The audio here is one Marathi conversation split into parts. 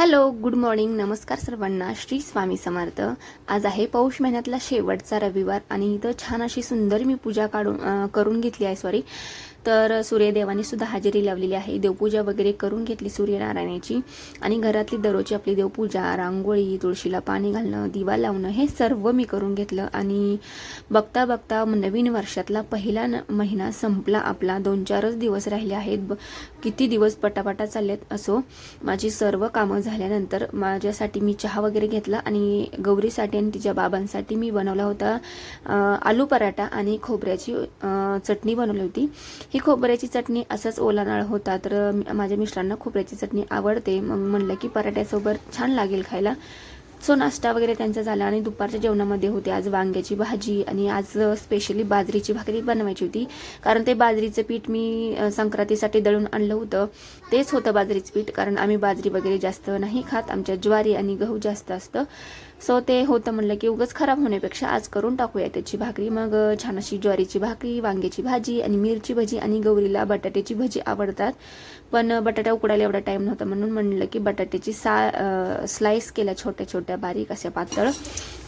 हॅलो गुड मॉर्निंग नमस्कार सर्वांना श्री स्वामी समर्थ. आज आहे पौष महिन्यातला शेवटचा रविवार आणि इथं छान अशी सुंदर मी पूजा काढून करून घेतली आहे सॉरी तर सूर्यदेवाने सुद्धा हजेरी लावलेली आहे. देवपूजा वगैरे करून घेतली सूर्यनारायणाची. आणि घरातली दररोजची आपली देवपूजा रांगोळी तुळशीला पाणी घालणं दिवा लावणं हे सर्व मी करून घेतलं. आणि बघता बघता नवीन वर्षातला पहिला न महिना संपला आपला. दोन चारच दिवस राहिले आहेत. ब- किती दिवस पटापटा चाललेत असो माझी सर्व कामं झाल्यानंतर माझ्यासाठी मी चहा वगैरे घेतला आणि गौरीसाठी आणि तिच्या बाबांसाठी मी बनवला होता आलू पराठा आणि खोबऱ्याची चटणी बनवली होती. ही खोबऱ्याची चटणी असंच ओला नाळ होता. तर माझ्या मिस्टरांना खोबऱ्याची चटणी आवडते. मग म्हणलं की पराठ्यासोबत छान लागेल खायला. सो नाश्ता वगैरे त्यांचा झाला आणि दुपारच्या जेवणामध्ये होते. आज वांग्याची भाजी आणि आज स्पेशली बाजरीची भाकरी बनवायची होती. कारण ते बाजरीचं पीठ मी संक्रांतीसाठी दळून आणलं होतं. तेच होतं बाजरीचं पीठ. कारण आम्ही बाजरी वगैरे जास्त नाही खात. आमच्या ज्वारी आणि गहू जास्त असतं. सो ते होतं म्हणलं की उगच खराब होण्यापेक्षा आज करून टाकूया त्याची भाकरी. मग छान अशी ज्वारीची भाकरी वांग्याची भाजी आणि मिरची भजी आणि गौरीला बटाट्याची भजी आवडतात. पण बटाटा उकडायला एवढा टाईम नव्हता म्हणून म्हणलं की बटाट्याची सा स्लाईस केल्या छोट्या छोट्या बारीक अशा पातळ.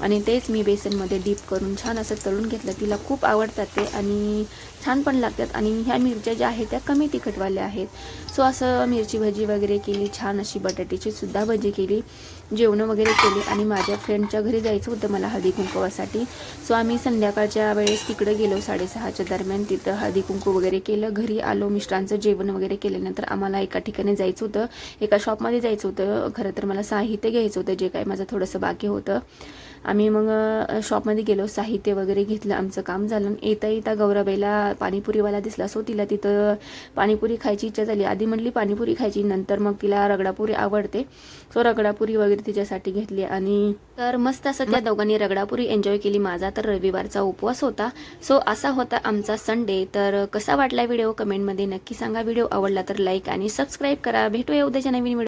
आणि तेच मी बेसनमध्ये डीप करून छान असं तळून घेतलं. तिला खूप आवडतात ते. आणि छान पण लागतात आणि ह्या मिरच्या ज्या आहेत त्या कमी तिखटवाल्या आहेत. सो असं मिरची भजी वगैरे केली छान अशी बटाट्याची सुद्धा भजी केली जेवणं वगैरे केली आणि माझ्या फ्रेंडच्या घरी जायचं होतं मला हळदी कुंकवासाठी. सो आम्ही संध्याकाळच्या वेळेस तिकडं गेलो साडेसहाच्या दरम्यान तिथं हळदी कुंकू वगैरे केलं. घरी आलो मिस्टरांचं जेवण वगैरे केल्यानंतर आम्हाला एका ठिकाणी जायचं होतं. एका शॉपमध्ये जायचं होतं. खरं तर मला साहित्य घ्यायचं होतं जे काय माझं थोडंसं बाकी होतं. आम्ही मग शॉपमध्ये गेलो साहित्य वगैरे घेतलं आमचं काम झालं. आणि येता येता गौराबाईला पाणीपुरीवाला दिसला सो तिला तिथं पाणीपुरी खायची इच्छा झाली. आधी म्हटली पाणीपुरी खायची नंतर मग तिला रगडापुरी आवडते. सो रगडापुरी वगैरे तिच्यासाठी घेतली आणि तर मस्त असं त्या दोघांनी रगडापुरी एन्जॉय केली. माझा तर रविवारचा उपवास होता. सो असा होता आमचा संडे तर कसा वाटला व्हिडिओ कमेंटमध्ये नक्की सांगा. व्हिडिओ आवडला तर लाईक आणि सबस्क्राईब करा. भेटूया उद्याच्या नवीन व्हिडिओ